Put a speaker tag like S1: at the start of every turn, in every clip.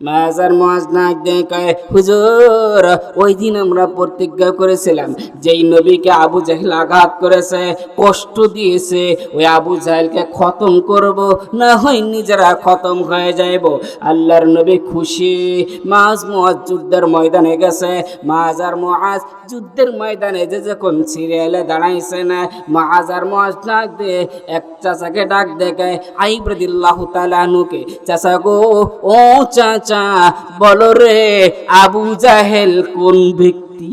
S1: মাজার মহাজ নাক দিয়ে কয় হুজুর, ওই দিন আমরা প্রতিজ্ঞা করেছিলাম, যেই নবীকে আবু জাহেল আঘাত করেছে, কষ্ট দিয়েছে, ওই আবু জাহেলকে খতম করব, না হয় নিজেরা খতম হয়ে যাইব। আল্লাহর নবী খুশি মাজ মহাজ যুদ্ধের ময়দানে গেছে, মাজার মহাজ যুদ্ধের ময়দানে যে যখন সিরিয়ালে দাঁড়াইছে না, মাজার মহাজ নাক দিয়ে এক চাচাকে ডাক দেখে আইব্রদিল্লাহ তালানুকে চাচা গো, ও চাচা বলো রে, আবু জাহেল কোন ব্যক্তি?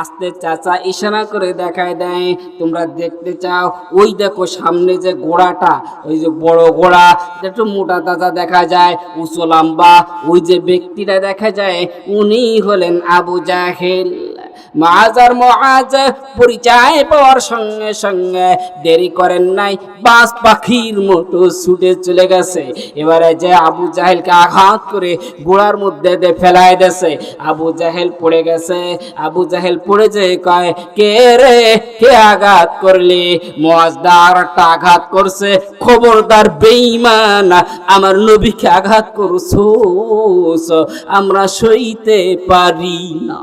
S1: আস্তে চাচা ইশারা করে দেখায় দেয়, তোমরা দেখতে চাও, ওই দেখো সামনে যে ঘোড়াটা ওই যে বড় ঘোড়া একটু মোটা তাজা দেখা যায়, উঁচু লম্বা, ওই যে ব্যক্তিটা দেখা যায়, উনি হলেন আবু জাহেল। মাজার মহাজ পরিচয় পাওয়ার সঙ্গে সঙ্গে দেরি করেন নাই। বাস পাখির মতো ছুটে চলে গেছে। এবারে যে আবু জাহেলকে আঘাত করে গোড়ার মধ্যে দিয়ে ফেলায় দেছে আবু জাহেল পড়ে গেছে। আবু জাহেল পড়ে যে কয়, কে রে? কে আঘাত করলি? মহাজদা আর একটা আঘাত করছে। খবরদার বেইমান আমার নবীকে আঘাত করছ আমরা সইতে পারি না।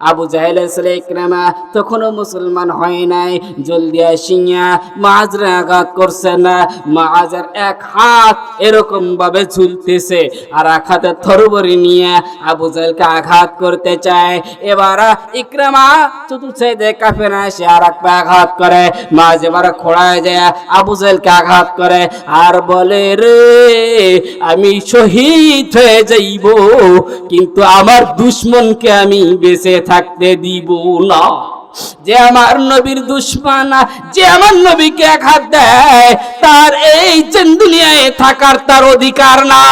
S1: আবু জাহেল ছেলে ইকরামা তখনও মুসলমান হয় নাই জলদিয়া আসিয়া মাহাজরে আঘাত করছে না মাহাজের এক হাত এরকম ভাবে ঝুলতেছে, আর এক হাতে থরবরি নিয়ে আবু জাহেলকে আঘাত করতে চায়। এবার ইকরামা চতুর্থ ফেরা সে আর এক আঘাত করে মাঝ এবার খোড়ায় যায়, আবু জাহেলকে আঘাত করে, আর বলে, রে, আমি শহীদ হয়ে যাইব, কিন্তু আমার দুশ্মনকে আমি বেঁচে থাকতে দিব না যে আমার নবীর দুশ্মানা, যে আমার নবীকে আঘাত দেয়, তার এই চেন দুনিয়ায় থাকার তার অধিকার না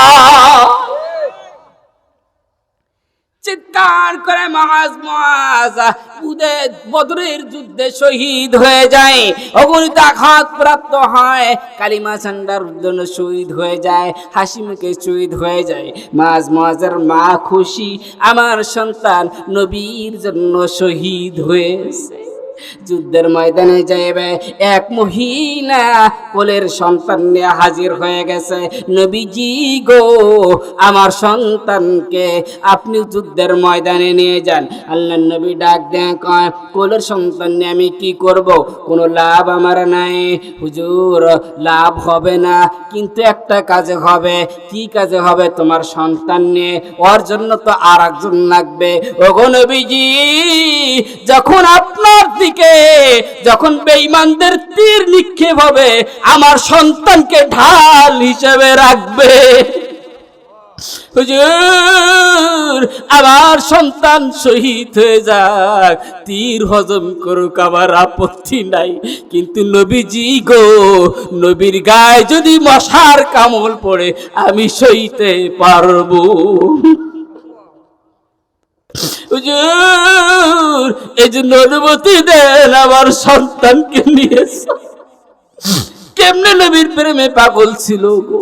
S1: চিৎকার করে মহাজ মহাজ। উদের বদরের যুদ্ধে শহীদ হয়ে যায়। অগণিত আঘাত প্রাপ্ত হয়। কালিমা সান্ডার জন্য শহীদ হয়ে যায়। হাসি মুখে শহীদ হয়ে যায়। মাজ মহাজের মা খুশি। আমার সন্তান নবীর জন্য শহীদ হয়েছে। যুদ্ধের ময়দানে যাইবে। এক মহিলা কোলের সন্তান নিয়ে হাজির হয়ে গেছে। নবীজি গো, আমার সন্তানকে আপনি যুদ্ধের ময়দানে নিয়ে যান। আল্লাহ নবী ডাক দেন কয়, কোলের সন্তান নিয়ে আমি কি করব? কোনো লাভ আমার নাই। হুজুর, লাভ হবে না, কিন্তু একটা কাজে হবে। কি কাজে হবে? তোমার সন্তান নিয়ে। ওর জন্য তো আর একজন লাগবে। ওগো নবীজি, যখন আপনার দিকে যখন বেঈমানদের তীর নিক্ষেপ হবে, আমার সন্তানকে ঢাল হিসেবে রাখবে। হুজুর, আমার সন্তান শহীদ হয়ে যাক, তীর হজম করুক, আমার আপত্তি নাই। কিন্তু নবীজি গো, নবীর গায়ে যদি মশার কামল পড়ে, আমি সইতে পারব। হুজুর এই যে অনুমতি দেন আমার সন্তানকে নিয়ে কেমনে নবীর প্রেমে পাগল ছিল গো?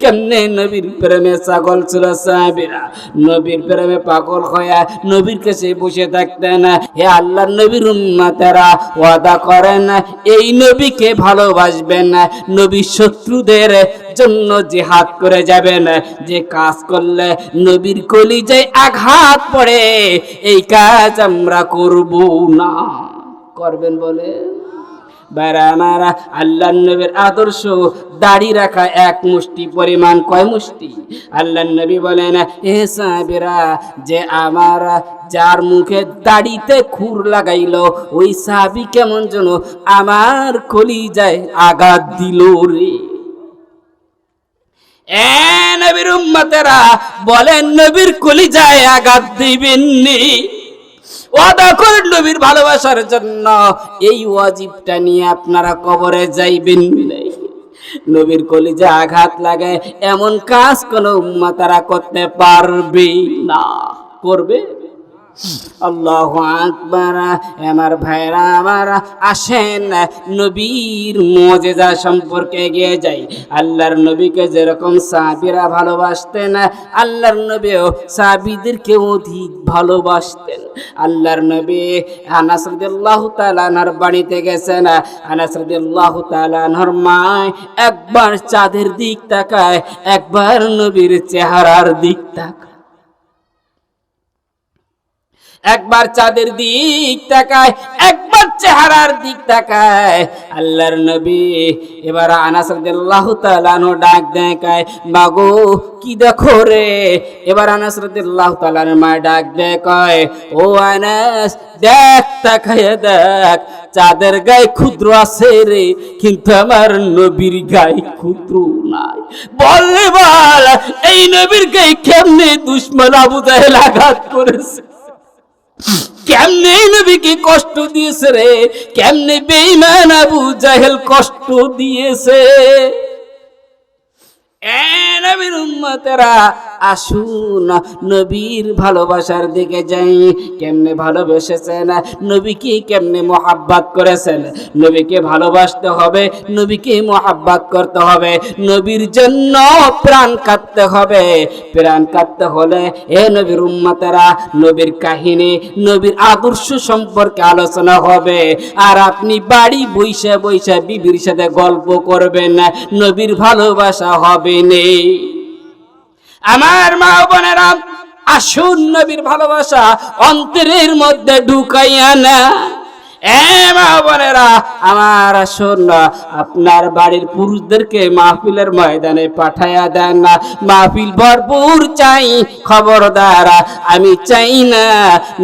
S1: কেমনে নবীর প্রেমে ছাগল ছিল সাহাবিরা? নবীর প্রেমে পাগল হয়ে নবীর কাছে বসে থাকতেন। হে আল্লাহ নবীর উম্মাতেরা, ওয়াদা করেন, এই নবীকে ভালোবাসবেন। নবী শত্রুদের জন্য জিহাদ করে যাবেন। যে কাজ করলে নবীর কলিজায় আঘাত পড়ে, এই কাজ আমরা করব না। করবেন বলে? বেড়া আমারা আল্লাহ নবীর আদর্শ দাড়ি রাখা এক মুষ্টি পরিমাণ কয় মুষ্টি? আল্লাহ নবী বলেন হে সাহেবেরা, যে আমার, যার মুখে দাড়িতে খুর লাগাইল, ওই সাহাবি কেমন যেন আমার কলি যায় আঘাত দিল রে। এ নবীর উম্মতেরা বলেন, নবীর কলি যায় আঘাত দিবেননি ওয়াদা করেন নবীর ভালোবাসার জন্য। এই ওয়াজিবটা নিয়ে আপনারা কবরে যাইবেন। নবীর কলিজে আঘাত লাগে এমন কাজ কোনো উম্মা তারা করতে পারবে না। করবে? আল্লাহ আকবার। আমার ভাইরা আমার আসেন। নবীর মজেজা সম্পর্কে এগিয়ে যাই। আল্লাহর নবীকে যেরকম সাহাবিরা ভালোবাসতেন, আল্লাহর নবীও সাহাবিদেরকে অধিক ভালোবাসতেন। আল্লাহর নবী আনাস রাদিয়াল্লাহু তাআলা আনহার বাড়িতে গেছেন। আনাস রাদিয়াল্লাহু তাআলা আনহার মা একবার চাঁদের দিক তাকায়, একবার নবীর চেহারার দিক তাকায়। একবার চাঁদের দিক তাকায়, একবার চেহারার দিক তাকায়, আল্লাহর নবী এবার আনাস রাদিয়াল্লাহু তাআলা আনহু ডাক দেখায় মাগো কি দেখো রে? এবার আনাস রাদিয়াল্লাহু তাআলা আনহু মা ডাক দেখায়, ও আনাস, দেখ, তাকায় দেখ, চাঁদের গায়ে ক্ষুদ্র আছে রে, কিন্তু আমার নবীর গায়ে ক্ষুদ্র নাই। বল রে বল এই নবীর গায়ে কেমনে দুশ্মন আবু জাহেল আঘাত করেছে? কেমনে নবীকে কষ্ট দিয়েছে রে? কেমনে বেঈমান আবু জাহেল কষ্ট দিয়েছে? আসুন নবীর ভালোবাসার দিকে যাই। কেমনে ভালোবেসেছেন? নবীকে কেমনে করেছেন? নবীকে ভালোবাসতে হবে, নবীকে করতে হবে। নবীর জন্য প্রাণ কাটতে হবে। প্রাণ কাটতে হলে এ নবীর উম্মতেরা, নবীর কাহিনী, নবীর আদর্শ সম্পর্কে আলোচনা হবে। আর আপনি বাড়ি বইসা বইসা বিবির সাথে গল্প করবেন। নবীর ভালোবাসা হবে আমার মা বোনেরা, আসুন নবীর ভালোবাসা অন্তরের মধ্যে ঢুকাইয়া না আমার আসুন আপনার বাড়ির পুরুষদেরকে মাহফিলের ময়দানে পাঠাইয়া দেন না। মাহফিল ভরপুর চাই, খবরদার, আমি চাই না,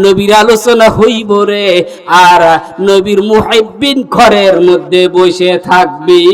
S1: নবীর আলোচনা হইব রে, আর নবীর মুহিব্বিন ঘরের মধ্যে বসে থাকবি।